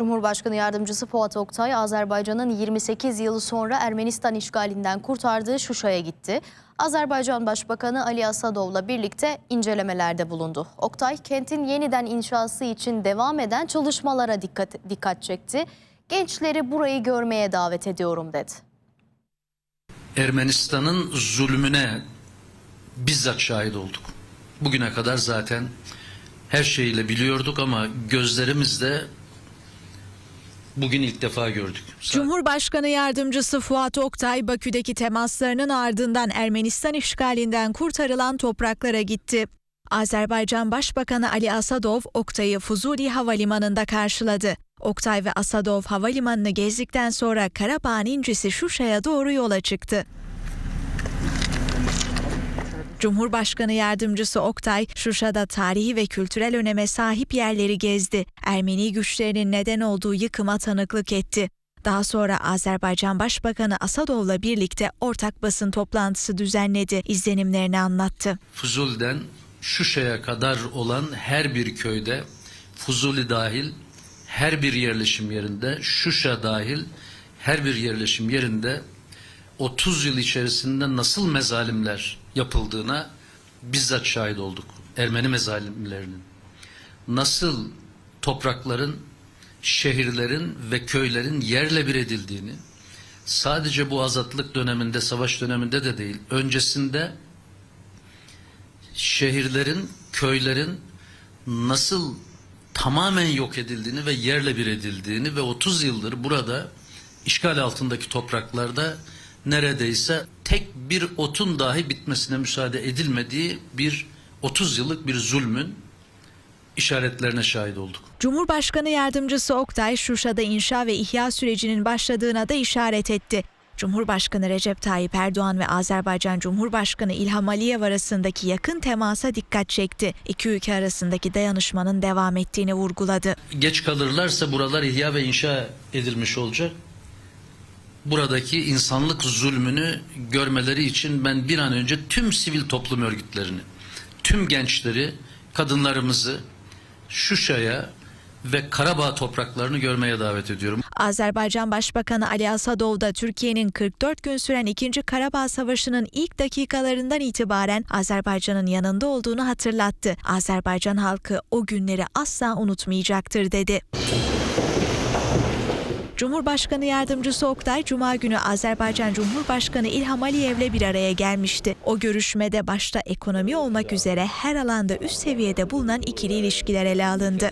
Cumhurbaşkanı Yardımcısı Fuat Oktay, Azerbaycan'ın 28 yıl sonra Ermenistan işgalinden kurtardığı Şuşa'ya gitti. Azerbaycan Başbakanı Ali Asadov'la birlikte incelemelerde bulundu. Oktay, kentin yeniden inşası için devam eden çalışmalara dikkat, dikkat çekti. Gençleri burayı görmeye davet ediyorum dedi. Ermenistan'ın zulmüne bizzat şahit olduk. Bugüne kadar zaten her şeyiyle biliyorduk ama gözlerimizle bugün ilk defa gördük. Cumhurbaşkanı Yardımcısı Fuat Oktay, Bakü'deki temaslarının ardından Ermenistan işgalinden kurtarılan topraklara gitti. Azerbaycan Başbakanı Ali Asadov, Oktay'ı Fuzuli Havalimanı'nda karşıladı. Oktay ve Asadov havalimanını gezdikten sonra Karabağ'ın incisi Şuşa'ya doğru yola çıktı. Cumhurbaşkanı Yardımcısı Oktay, Şuşa'da tarihi ve kültürel öneme sahip yerleri gezdi. Ermeni güçlerinin neden olduğu yıkıma tanıklık etti. Daha sonra Azerbaycan Başbakanı Asadov'la birlikte ortak basın toplantısı düzenledi. İzlenimlerini anlattı. Fuzul'den Şuşa'ya kadar olan her bir köyde Fuzuli dahil her bir yerleşim yerinde Şuşa dahil her bir yerleşim yerinde 30 yıl içerisinde nasıl mezalimler yapıldığına bizzat şahit olduk. Ermeni mezalimlerinin. Nasıl toprakların, şehirlerin ve köylerin yerle bir edildiğini sadece bu azatlık döneminde, savaş döneminde de değil, öncesinde şehirlerin, köylerin nasıl tamamen yok edildiğini ve yerle bir edildiğini ve 30 yıldır burada işgal altındaki topraklarda neredeyse tek bir otun dahi bitmesine müsaade edilmediği bir 30 yıllık bir zulmün işaretlerine şahit olduk. Cumhurbaşkanı Yardımcısı Oktay, Şuşa'da inşa ve ihya sürecinin başladığına da işaret etti. Cumhurbaşkanı Recep Tayyip Erdoğan ve Azerbaycan Cumhurbaşkanı İlham Aliyev arasındaki yakın temasa dikkat çekti. İki ülke arasındaki dayanışmanın devam ettiğini vurguladı. Geç kalırlarsa buralar ihya ve inşa edilmiş olacak. Buradaki insanlık zulmünü görmeleri için ben bir an önce tüm sivil toplum örgütlerini, tüm gençleri, kadınlarımızı Şuşa'ya ve Karabağ topraklarını görmeye davet ediyorum. Azerbaycan Başbakanı Ali Asadov da Türkiye'nin 44 gün süren 2. Karabağ Savaşı'nın ilk dakikalarından itibaren Azerbaycan'ın yanında olduğunu hatırlattı. Azerbaycan halkı o günleri asla unutmayacaktır dedi. Cumhurbaşkanı Yardımcısı Oktay, Cuma günü Azerbaycan Cumhurbaşkanı İlham Aliyev'le bir araya gelmişti. O görüşmede başta ekonomi olmak üzere her alanda üst seviyede bulunan ikili ilişkiler ele alındı.